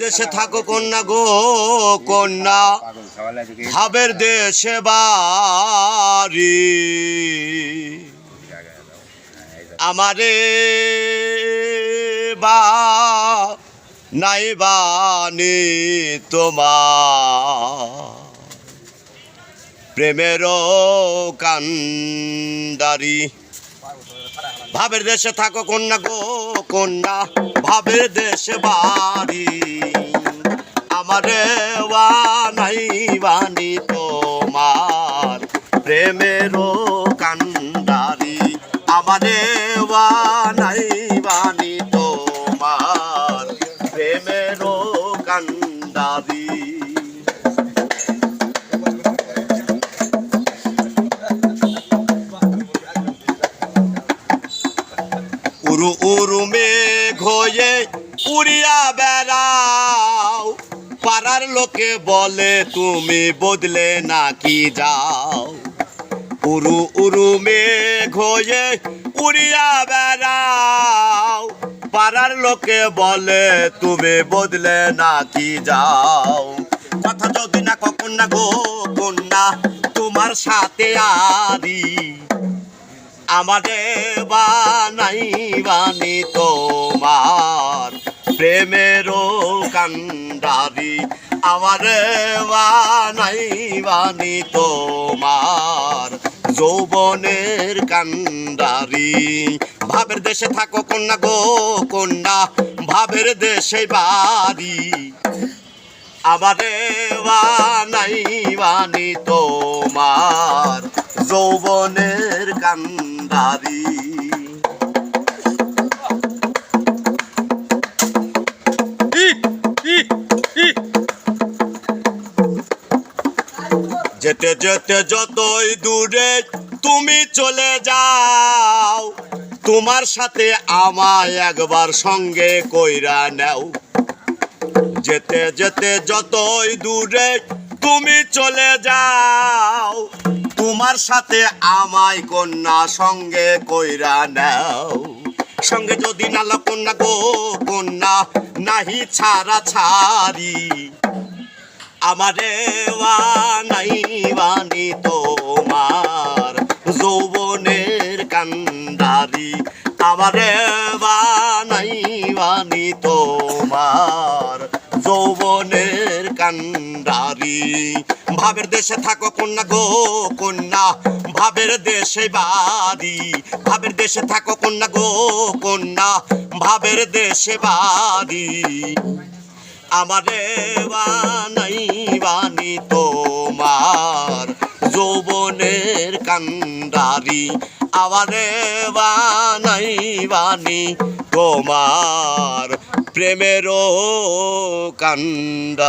দেশে থাকো কন্যা গো, কন্যা। ভাবের দেশে বাড়ি। আমারে বা নাই বানি তোমার। প্রেমের কান্দারি ভাবের দেশে থাকো কন্যা গো, কন্যা। ভাবের দেশে বাড়ি। আমারে নাই বাণী তোমার। প্রেমেরও কান্দারি আমারে নাই বাণী তোমার। প্রেমেরও কান্দারি উরু উরু মেঘ হয়ে উড়িয়া বেড়াও। পাড়ার লোকে বলে, তুমি বদলে নাকি যাও? উরু উরু মেঘ উড়িয়া বেড়াও। পাড়ার লোকে বলে, তুমি বদলে নাকি যাও? কথা যদি না কখন না গো কন্যা, তোমার সাথে আরি আমারে বানাই বানি তোমার। প্রেমেরও কান্ডারি আমার বানাই বানি তোমার। যৌবনের কান্ডারি ভাবের দেশে থাকো কন্যা গো কন্যা, ভাবের দেশে বাড়ি। আমারে বানাই বানি তোমার, যৌবনের কান্দারি। যেতে যেতে যতই দূরে তুমি চলে যাও, তোমার সাথে আমায় একবার সঙ্গে কইরা নেও। যেতে যেতে যতই দূরে তুমি চলে যাও, তোমার সাথে আমায় কন্যা সঙ্গে কইরা নাও। সঙ্গে যদি নাল কন্যা গো, কন্যা নাহি ছাড়া ছাড়ি, আমারে নাই কান্দারি আমারে নাই বানি তোমার। যৌবনের কান্দারি ভাবের দেশে থাকো কন্যা গো কন্যা, ভাবের দেশে বাড়ি, ভাবের দেশে থাকো কন্যা গো কন্যা, ভাবের দেশে বাড়ি। আমারে বানাই বানি তোমার। যৌবনের কান্ডারি আমারে বানাই বানি তোমার প্রেমেরও কান্ডা